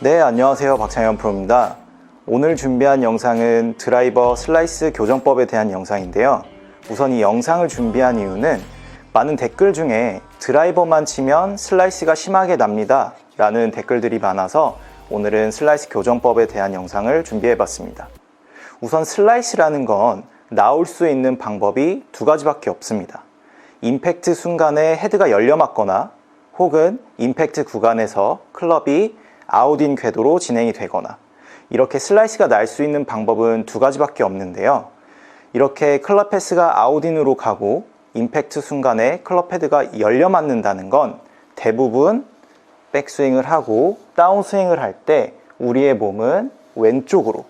네, 안녕하세요. 박창현 프로입니다. 오늘 준비한 영상은 드라이버 슬라이스 교정법에 대한 영상인데요. 우선 이 영상을 준비한 이유는 많은 댓글 중에 드라이버만 치면 슬라이스가 심하게 납니다. 라는 댓글들이 많아서 오늘은 슬라이스 교정법에 대한 영상을 준비해 봤습니다. 우선 슬라이스라는 건 나올 수 있는 방법이 두 가지밖에 없습니다. 임팩트 순간에 헤드가 열려 맞거나 혹은 임팩트 구간에서 클럽이 아웃인 궤도로 진행이 되거나 이렇게 슬라이스가 날 수 있는 방법은 두 가지밖에 없는데요. 이렇게 클럽 패스가 아웃인으로 가고 임팩트 순간에 클럽 헤드가 열려 맞는다는 건 대부분 백스윙을 하고 다운스윙을 할 때 우리의 몸은 왼쪽으로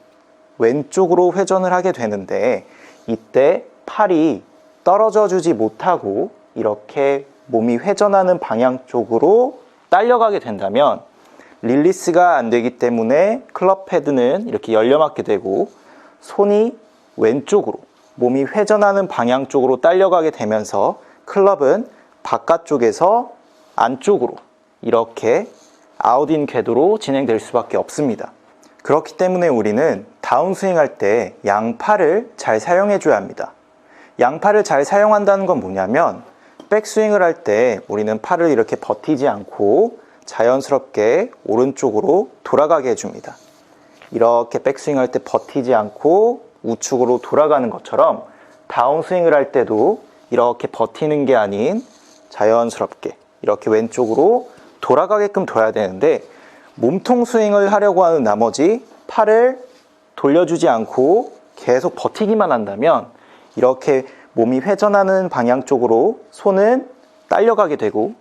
왼쪽으로 회전을 하게 되는데 이때 팔이 떨어져 주지 못하고 이렇게 몸이 회전하는 방향 쪽으로 딸려가게 된다면 릴리스가 안 되기 때문에 클럽 헤드는 이렇게 열려맞게 되고 손이 왼쪽으로 몸이 회전하는 방향 쪽으로 딸려가게 되면서 클럽은 바깥쪽에서 안쪽으로 이렇게 아웃인 궤도로 진행될 수밖에 없습니다. 그렇기 때문에 우리는 다운스윙 할 때 양팔을 잘 사용해 줘야 합니다. 양팔을 잘 사용한다는 건 뭐냐면 백스윙을 할 때 우리는 팔을 이렇게 버티지 않고 자연스럽게 오른쪽으로 돌아가게 해줍니다. 이렇게 백스윙 할 때 버티지 않고 우측으로 돌아가는 것처럼 다운스윙을 할 때도 이렇게 버티는 게 아닌 자연스럽게 이렇게 왼쪽으로 돌아가게끔 둬야 되는데 몸통 스윙을 하려고 하는 나머지 팔을 돌려주지 않고 계속 버티기만 한다면 이렇게 몸이 회전하는 방향 쪽으로 손은 딸려가게 되고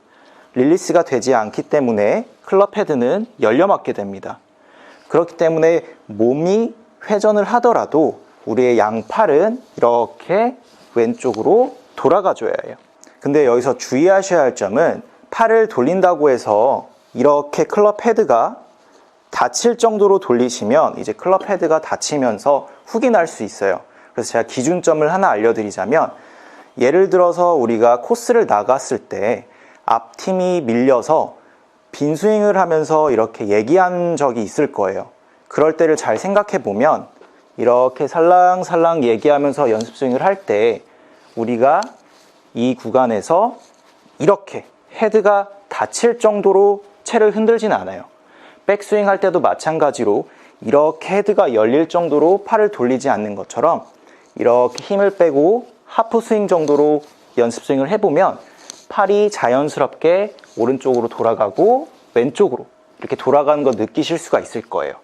릴리스가 되지 않기 때문에 클럽 헤드는 열려 맞게 됩니다. 그렇기 때문에 몸이 회전을 하더라도 우리의 양팔은 이렇게 왼쪽으로 돌아가줘야 해요. 근데 여기서 주의하셔야 할 점은 팔을 돌린다고 해서 이렇게 클럽 헤드가 다칠 정도로 돌리시면 이제 클럽 헤드가 다치면서 훅이 날 수 있어요. 그래서 제가 기준점을 하나 알려드리자면 예를 들어서 우리가 코스를 나갔을 때 앞팀이 밀려서 빈스윙을 하면서 이렇게 얘기한 적이 있을 거예요. 그럴 때를 잘 생각해 보면 이렇게 살랑살랑 얘기하면서 연습 스윙을 할 때 우리가 이 구간에서 이렇게 헤드가 다칠 정도로 채를 흔들진 않아요. 백스윙 할 때도 마찬가지로 이렇게 헤드가 열릴 정도로 팔을 돌리지 않는 것처럼 이렇게 힘을 빼고 하프 스윙 정도로 연습 스윙을 해보면 팔이 자연스럽게 오른쪽으로 돌아가고 왼쪽으로 이렇게 돌아가는 거 느끼실 수가 있을 거예요.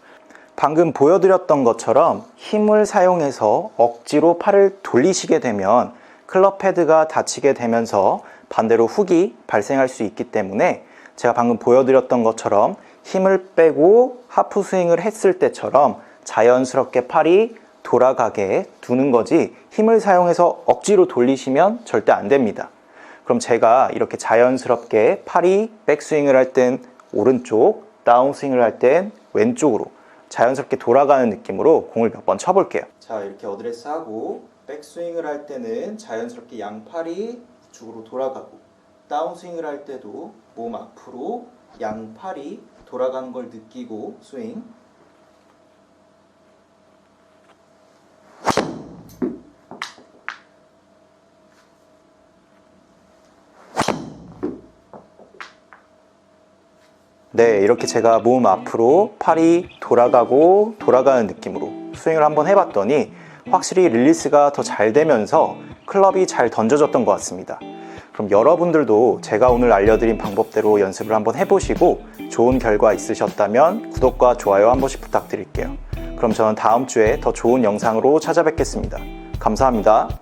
방금 보여드렸던 것처럼 힘을 사용해서 억지로 팔을 돌리시게 되면 클럽 헤드가 다치게 되면서 반대로 훅이 발생할 수 있기 때문에 제가 방금 보여드렸던 것처럼 힘을 빼고 하프 스윙을 했을 때처럼 자연스럽게 팔이 돌아가게 두는 거지 힘을 사용해서 억지로 돌리시면 절대 안 됩니다. 그럼 제가 이렇게 자연스럽게 팔이 백스윙을 할 땐 오른쪽, 다운스윙을 할 땐 왼쪽으로 자연스럽게 돌아가는 느낌으로 공을 몇 번 쳐볼게요. 자, 이렇게 어드레스 하고 백스윙을 할 때는 자연스럽게 양팔이 우측으로 돌아가고 다운스윙을 할 때도 몸 앞으로 양팔이 돌아가는 걸 느끼고 스윙 네, 이렇게 제가 몸 앞으로 팔이 돌아가고 돌아가는 느낌으로 스윙을 한번 해봤더니 확실히 릴리스가 더 잘 되면서 클럽이 잘 던져졌던 것 같습니다. 그럼 여러분들도 제가 오늘 알려드린 방법대로 연습을 한번 해보시고 좋은 결과 있으셨다면 구독과 좋아요 한 번씩 부탁드릴게요. 그럼 저는 다음 주에 더 좋은 영상으로 찾아뵙겠습니다. 감사합니다.